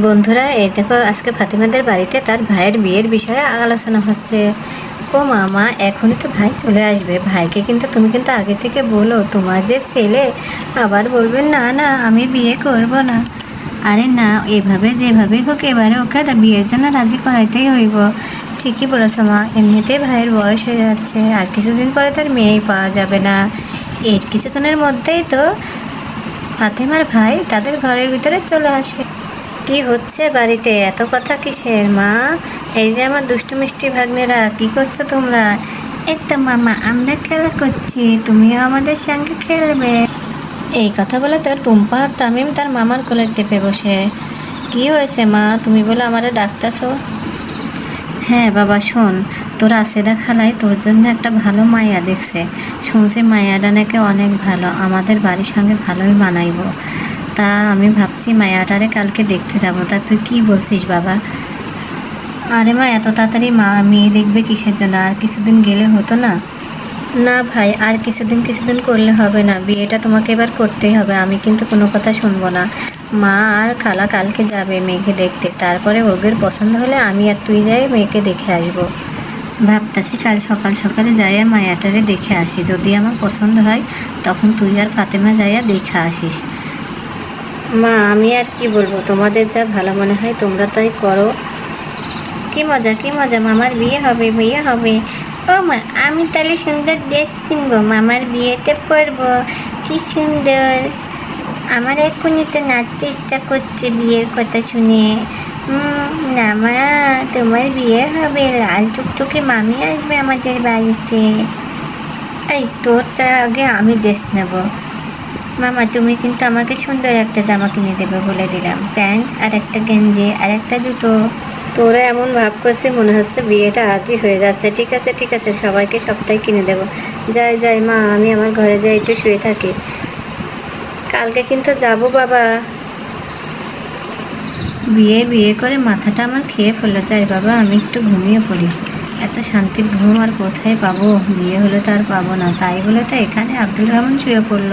বন্ধুরা, এই দেখো আজকে ফাতিমাদের বাড়িতে তার ভাইয়ের বিয়ের বিষয়ে আলোচনা হচ্ছে। ও মামা, এখনই তো ভাই চলে আসবে। ভাইকে কিন্তু তুমি কিন্তু আগে থেকে বলো, তোমার যে ছেলে, আবার বলবে, না না, আমি বিয়ে করব না। আরে না, এভাবে যেভাবে হোক, এবারে ওকে বিয়ের জন্য রাজি করাইতেই হইব। ঠিকই বলেছ মা, এমনিতেই ভাইয়ের বয়স হয়ে যাচ্ছে, আর কিছুদিন পরে তার মেয়েই পাওয়া যাবে না। এর কিছুদিনের মধ্যেই তো ফাতেমার ভাই তাদের ঘরের ভিতরে চলে আসে। কি হচ্ছে বাড়িতে? এত কথা কিসের, মা? এই যে আমার দুষ্টু মিষ্টি ভাগ্নেরা, কি করছ তোমরা? তো মামা আমরা খেলা করছি, তুমিও আমাদের সঙ্গে খেলবে। এই কথা বলে তোর টুম্পা আর তামিম তার মামার কোলে চেপে বসে। কি হয়েছে, মা? তুমি বলে আমারে ডাকতেছো? হ্যাঁ বাবা, শোন। তোর আসেদা খালাই তোর জন্য একটা ভালো মায়া দেখছে। শুনছি মায়াটা নাকি অনেক ভালো। আমাদের বাড়ির সঙ্গে ভালোই মানাইব। তা আমি ভাবছি মায়াটারে কালকে দেখতে যাব। তা তুই কি বলছিস বাবা? আরে মা, এত তাড়াতাড়ি মা মেয়ে দেখবে কিসের জন্য? আর কিছুদিন গেলে হতো না? না ভাই, আর কিছুদিন কিছুদিন করলে হবে না। বিয়েটা তোমাকে এবার করতেই হবে। আমি কিন্তু কোনো কথা শুনব না। মা আর খালা কালকে যাবে মেয়েকে দেখতে। তারপরে ওদের পছন্দ হলে আমি আর তুই যাই মেয়েকে দেখে আসব। ভাবতাছি কাল সকাল সকালে যাইয়া মায়াটারে দেখে আসি। যদি আমার পছন্দ হয়, তখন তুই আর ফাতেমা যাইয়া দেখে আসিস। মা, আমি আর কি বলব? তোমাদের যা ভালো মনে হয়, তোমরা তাই করো। কি মজা কি মজা, মামার বিয়ে হবে বিয়ে হবে। ও মা, আমি তাহলে সুন্দর ড্রেস কিনবো, মামার বিয়েতে পরবো। কি সুন্দর। আমার এক্ষুনি তো নাচতে ইচ্ছা করছে বিয়ের কথা শুনে। না মা, তোমার বিয়ে হবে, লাল টুকটুকে মামি আসবে আমাদের বাড়িতে। এই তোরটা আগে আমি ড্রেস নেব। মামা তুমি কিন্তু আমাকে সুন্দর একটা জামা কিনে দেবে বলে দিলাম। প্যান্ট আর একটা গেঞ্জি আর একটা জুতো। তোরা এমন ভাব করছে মনে হচ্ছে বিয়েটা আজই হয়ে যাচ্ছে। ঠিক আছে ঠিক আছে সবাইকে সপ্তাহে কিনে দেবো। যাই যাই মা আমি আমার ঘরে যাই একটু শুয়ে থাকি। কালকে কিন্তু যাব বাবা। বিয়ে বিয়ে করে মাথাটা আমার খেয়ে ফেলল। যাই বাবা আমি একটু ঘুমিয়ে পড়ি। এত শান্তির ঘুম আর কোথায় পাবো? বিয়ে হলে তো আর পাবো না। তাই বলে তো এখানে আব্দুল রহমান শুয়ে পড়ল।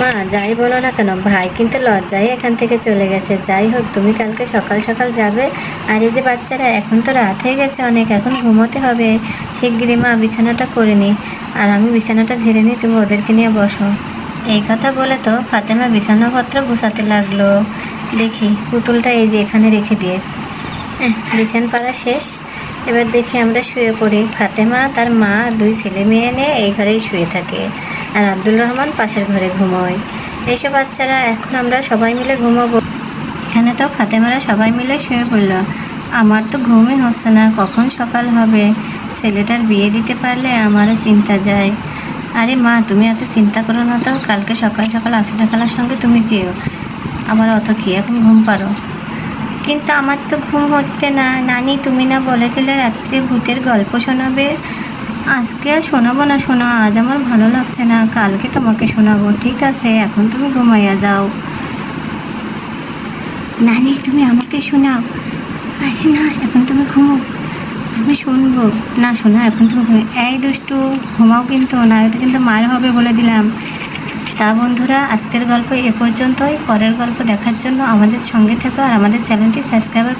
মা, যাই বলো না কেন, ভাই কিন্তু লজ্জায় এখান থেকে চলে গেছে। যাই হোক, তুমি কালকে সকাল সকাল যাবে। আর এই যে বাচ্চারা, এখন তো রাত হয়ে গেছে অনেক, এখন ঘুমোতে হবে। শিগগিরি মা বিছানাটা করে নি। আর আমি বিছানাটা ঝেড়ে নিই, তুমি ওদেরকে নিয়ে বসো। এই কথা বলে তো ফাতেমা বিছানাপত্র গুছাতে লাগল। দেখি, পুতুলটা এই যে এখানে রেখে দিয়ে। বিছান পাড়া শেষ। এবার দেখি আমরা শুয়ে পড়ি। ফাতেমা, তার মা দুই ছেলে মেয়ে নিয়ে এই ঘরেই শুয়ে থাকে। আর আব্দুল রহমান পাশের ঘরে ঘুমোয়। এইসব বাচ্চারা এখন আমরা সবাই মিলে ঘুমাবো। এখানে তো ফাতেমারা সবাই মিলে শুয়ে পড়ল। আমার তো ঘুমই হচ্ছে না, কখন সকাল হবে? ছেলেটার বিয়ে দিতে পারলে আমারও চিন্তা যায়। আরে মা, তুমি এত চিন্তা করো না তো, কালকে সকাল সকাল আসিদা খালার সঙ্গে তুমি যেও। আবার অত কি এখন ঘুম পারো কিন্তু আমার তো ঘুম হচ্ছে না। নানি, তুমি না বলেছিলে রাত্রে ভূতের গল্প শোনাবে? আজকে আর শোনাবো না শোনা, আজ আমার ভালো লাগছে না, কালকে তোমাকে শোনাবো, ঠিক আছে, এখন তুমি ঘুমাইয়া যাও। নানি, তুমি আমাকে শোনাও। আরে না, এখন তুমি ঘুমো। আমি শুনব। না, শোনা, এখন তুমি ঘুমো। এই দুষ্টু, ঘুমাও কিন্তু না কিন্তু মার হবে বলে দিলাম। তা বন্ধুরা, আজকের গল্প এ পর্যন্তই। পরের গল্প দেখার জন্য আমাদের সঙ্গে থেকো আর আমাদের চ্যানেলটি সাবস্ক্রাইব